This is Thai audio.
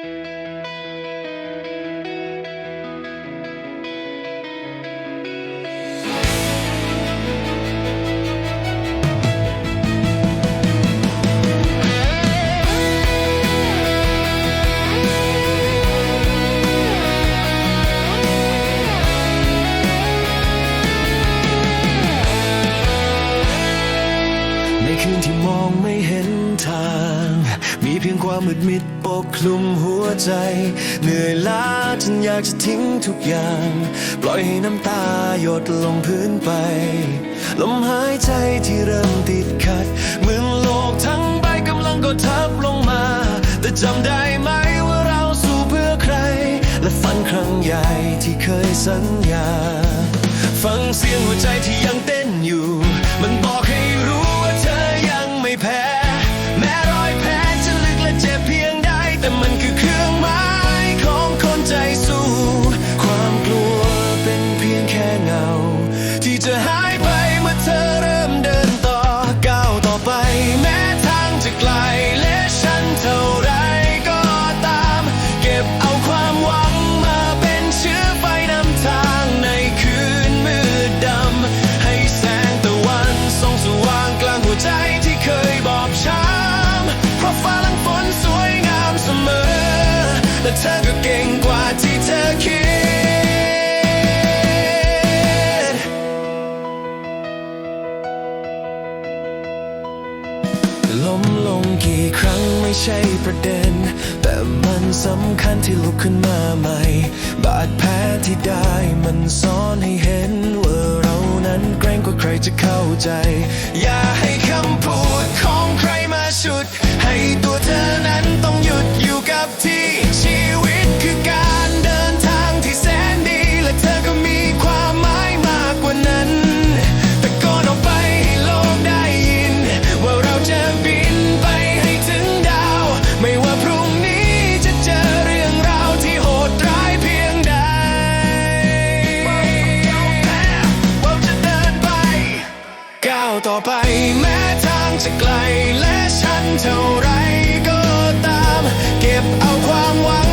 ใความมืดมิดปกคลุมหัวใจ เหนื่อยล้าจนอยากจะทิ้งทุกอย่าง ปล่อยให้น้ำตาหยดลงพื้นไป ลมหายใจที่เริ่มติดขัดเหมือนโลกทั้งใบกำลังกดทับลงมา แต่จำได้ไหมว่าเราสู้เพื่อใคร และฝันครั้งใหญ่ที่เคยสัญญา ฟังเสียงหัวใจที่ยังเต้นอยู่มัน เงา ที่จะหายไปเมื่อเธอเริ่มเดินต่อก้าวต่อไป แม้ทางจะไกลและฉันเท่าไรก็ตาม เก็บเอาความหวังมาเป็นเชื้อไฟนำทางในคืนมืดดำ ให้แสงตะวันส่องสว่างกลางหัวใจที่เคยบอบช้ำเพราะฟ้าหลังฝนสวยงามเสมอและเธอก็เก่งกว่า ล้มลงกี่ครั้งไม่ใช่ประเด็น แต่มันสำคัญที่ลุกขึ้นมาใหม่ บาดแผลที่ได้มันซ้อนให้เห็น ว่าเรานั้นแกร่งกว่าใครจะเข้าใจ อย่าให้คำพูด จะไกลและฉันเท่าไรก็ตาม เก็บเอาความหวัง